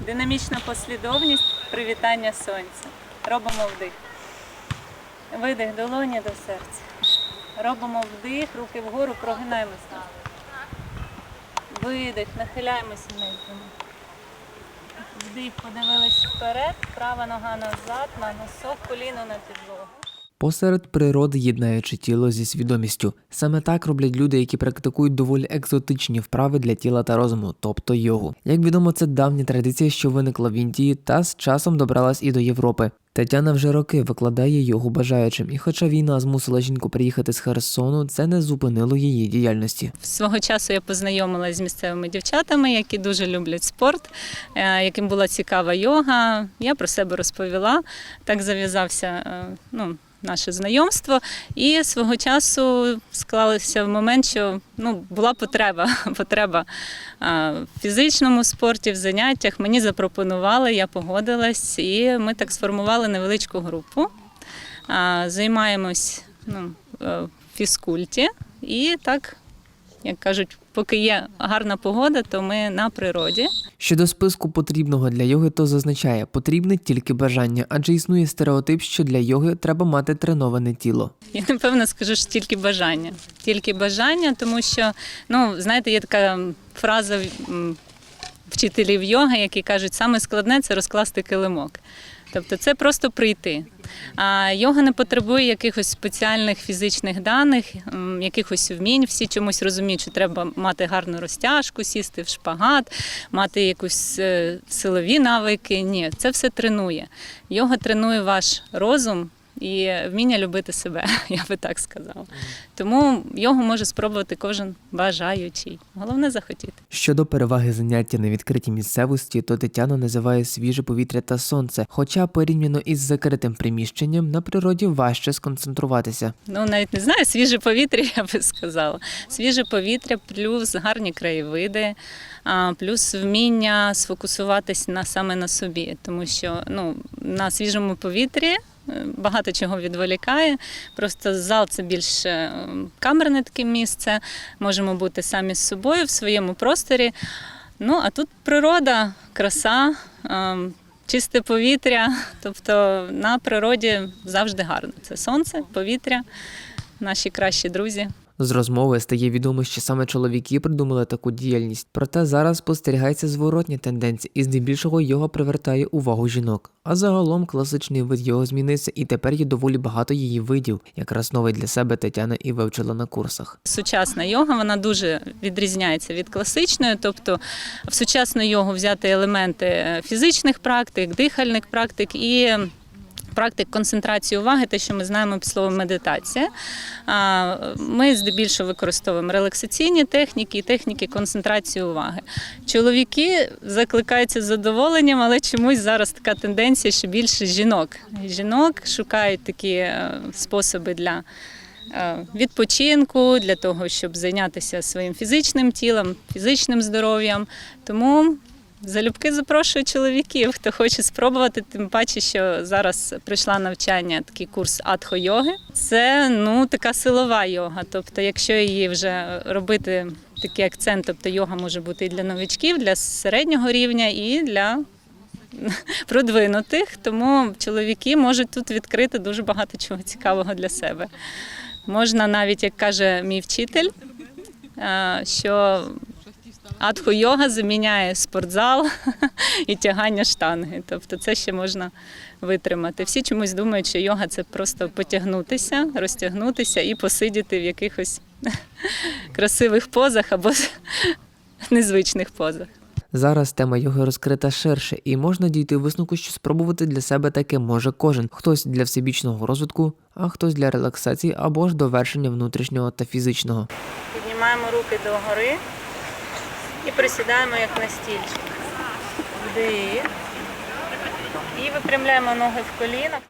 Динамічна послідовність привітання сонця. Робимо вдих. Видих долоні до серця. Робимо вдих, руки вгору, прогинаємося. Видих, нахиляємося нижньому. Вдих, подивились вперед, права нога назад, на носок, коліно на підлогу. Посеред природи єднаючи тіло зі свідомістю. Саме так роблять люди, які практикують доволі екзотичні вправи для тіла та розуму, тобто йогу. Як відомо, це давня традиція, що виникла в Індії та з часом добралась і до Європи. Тетяна вже роки викладає йогу бажаючим, і хоча війна змусила жінку приїхати з Херсону, це не зупинило її діяльності. Свого часу я познайомилася з місцевими дівчатами, які дуже люблять спорт, е, яким була цікава йога. Я про себе розповіла. Так зав'язався е, ну, наше знайомство. І свого часу склалося в момент, що ну, була потреба, потреба в фізичному спорті, в заняттях. Мені запропонували, я погодилась, і ми так сформували невеличку групу. Займаємось ну, е, фізкульті і так як кажуть, поки є гарна погода, то ми на природі. Щодо списку потрібного для йоги, то зазначає, потрібне тільки бажання, адже існує стереотип, що для йоги треба мати треноване тіло. Я напевно скажу, що тільки бажання. Тільки бажання, тому що, ну, знаєте, є така фраза вчителів йоги, які кажуть, саме складне це розкласти килимок. Тобто це просто прийти. А йога не потребує якихось спеціальних фізичних даних, якихось вмінь. Всі чомусь розуміють, що треба мати гарну розтяжку, сісти в шпагат, мати якусь е, силові навики. Ні, це все тренує. Йога тренує ваш розум і вміння любити себе, я би так сказала. Тому йогу може спробувати кожен бажаючий. Головне захотіти. Щодо переваги заняття на відкритій місцевості, то Тетяна називає свіже повітря та сонце, хоча порівняно із закритим приміщенням на природі важче сконцентруватися. Ну, навіть не знаю, свіже повітря, я би сказала. Свіже повітря, плюс гарні краєвиди, а, плюс вміння сфокусуватись на саме на собі, тому що ну, на свіжому повітрі. Е, Багато чого відволікає. Просто зал це більш е, камерне таке місце. Можемо бути самі з собою в своєму просторі. Ну а тут природа, краса, е, чисте повітря. Тобто на природі завжди гарно. Це сонце, повітря, наші кращі друзі. З розмови стає відомо, що саме чоловіки придумали таку діяльність. Проте зараз спостерігається зворотня тенденція, і здебільшого йога привертає увагу жінок. А загалом класичний вид його змінився, і тепер є доволі багато її видів. Якраз новий для себе Тетяна і вивчила на курсах. Сучасна йога вона дуже відрізняється від класичної. Тобто в сучасну йогу взяти елементи фізичних практик, дихальних практик і. Практик концентрації уваги, те, що ми знаємо під словом медитація. Ми здебільшого використовуємо релаксаційні техніки і техніки концентрації уваги. Чоловіки закликаються з задоволенням, але чомусь зараз така тенденція, що більше жінок. Жінок шукають такі е, способи для е, відпочинку, для того, щоб зайнятися своїм фізичним тілом, фізичним здоров'ям. Тому залюбки запрошую чоловіків, хто хоче спробувати, тим паче, що зараз прийшла навчання, такий курс атхо-йоги. Це ну така силова йога. Тобто, якщо її вже робити такий акцент, тобто йога може бути і для новичків, для середнього рівня, і для продвинутих. Тому чоловіки можуть тут відкрити дуже багато чого цікавого для себе. Можна навіть, як каже мій вчитель, е, що Адхо-йога заміняє спортзал і тягання штанги. Тобто це ще можна витримати. Всі чомусь думають, що йога це просто потягнутися, розтягнутися і посидіти в якихось красивих позах або незвичних позах. Зараз тема йоги розкрита ширше, і можна дійти висновку, що спробувати для себе таке може кожен. Хтось для всебічного розвитку, а хтось для релаксації або ж довершення внутрішнього та фізичного. Піднімаємо руки догори і присідаємо як на стільчик. Вдих. І випрямляємо ноги в колінах.